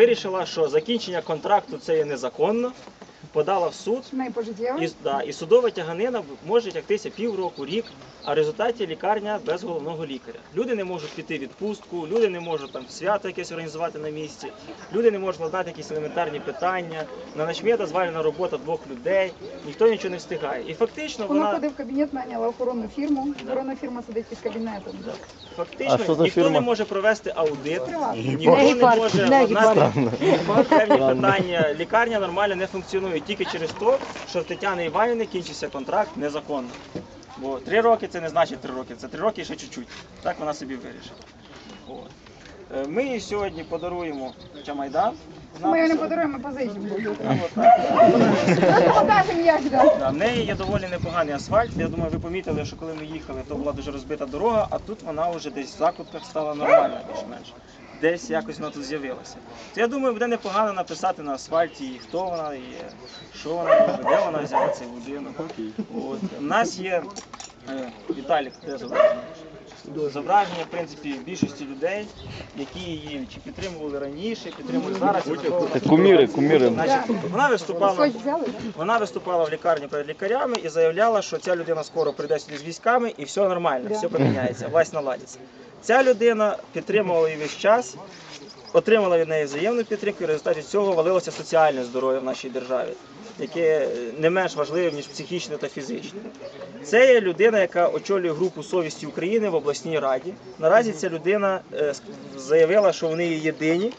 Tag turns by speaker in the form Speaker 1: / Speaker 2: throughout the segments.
Speaker 1: Вирішила, що закінчення контракту це є незаконно, подала в суд, і, да, і судова тяганина може тягтися півроку, рік, а в результаті лікарня без головного лікаря. Люди не можуть піти в відпустку, люди не можуть там свято якесь організувати на місці, люди не можуть ладнати якісь елементарні питання. На начмета звалена робота двох людей, ніхто нічого не встигає. І фактично
Speaker 2: Вона
Speaker 1: вона
Speaker 2: ходив в кабінет, наняла охоронну фірму. Охоронна фірма сидить із кабінетом.
Speaker 1: фактично
Speaker 3: А що за
Speaker 1: ніхто
Speaker 3: фірма?
Speaker 1: не може провести аудит. Ніхто не може
Speaker 4: не
Speaker 1: певні питання. Лікарня нормально не функціонує тільки через те, що в Тетяни Іванівни кінчився контракт незаконно. Бо три роки це не значить три роки, це три роки і ще чуть-чуть. Так вона собі вирішила. От. Е, Ми їй сьогодні подаруємо Чамайдан.
Speaker 2: Ми його не подаруємо, ми позичимо.
Speaker 1: От.
Speaker 2: Покажемо як, да.
Speaker 1: Да, В неї є доволі непоганий асфальт. Я думаю, ви помітили, що коли ми їхали, то була дуже розбита дорога, а тут вона вже десь в закутках стала нормальна, більш-менш. Десь якось вона тут з'явилася. То я думаю, буде непогано написати на асфальті, хто вона є, що вона де вона взяла цей будинок. От. У нас є е, Віталік, де зображення? Зображення, в принципі, більшості людей, які її чи підтримували раніше, підтримують зараз. і такого
Speaker 3: Куміри, куміри.
Speaker 1: Значить, вона виступала. Вона виступала в лікарні перед лікарями і заявляла, що ця людина скоро прийде сюди з військами і все нормально, все поміняється, власть наладиться. Ця людина підтримувала її весь час, отримала від неї взаємну підтримку, і в результаті цього валилося соціальне здоров'я в нашій державі, яке не менш важливе, ніж психічне та фізичне. Це є людина, яка очолює групу совісті України в обласній раді. Наразі ця людина е, заявила, що вони є єдині.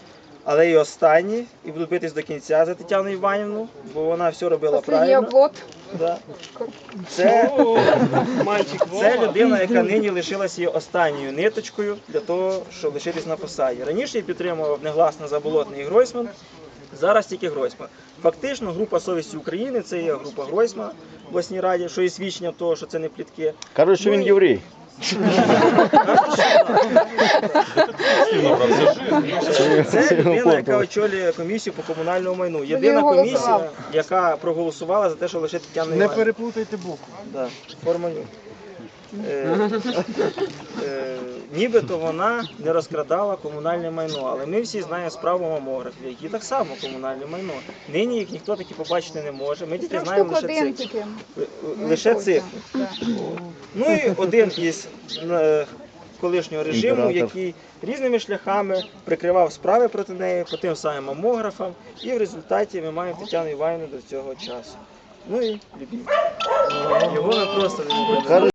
Speaker 1: Але і останні, і будуть битись до кінця за Тетяну Іванівну, бо вона все робила
Speaker 2: Останній
Speaker 1: правильно.
Speaker 2: оплот.
Speaker 1: Да. Це, це людина, яка нині лишилася її останньою ниточкою для того, щоб лишитись на посаді. Раніше її підтримував негласно Заболотний і Гройсман, зараз тільки Гройсман. Фактично, група совісті України це є група Гройсмана в обласній раді, що є свідчення того, що це не плітки.
Speaker 3: Кажуть, що він єврей.
Speaker 1: Це людина, яка очолює комісію по комунальному майну. Єдина комісія, яка проголосувала за те, що лише Тетяна
Speaker 5: Не
Speaker 1: Іванівна.
Speaker 5: переплутайте букву.
Speaker 1: Да. Е, е, нібито вона не розкрадала комунальне майно, але ми всі знаємо справу мамографів, які так само комунальне майно. Нині їх ніхто таки побачити не може. Ми тільки знаємо лише цифри. Е, Лише цифри. Ну і один із е, колишнього режиму, який різними шляхами прикривав справи проти неї по тим самим мамографам, і в результаті ми маємо Тетяну Іванівну до цього часу. Ну і любів. Його ми просто не любимо.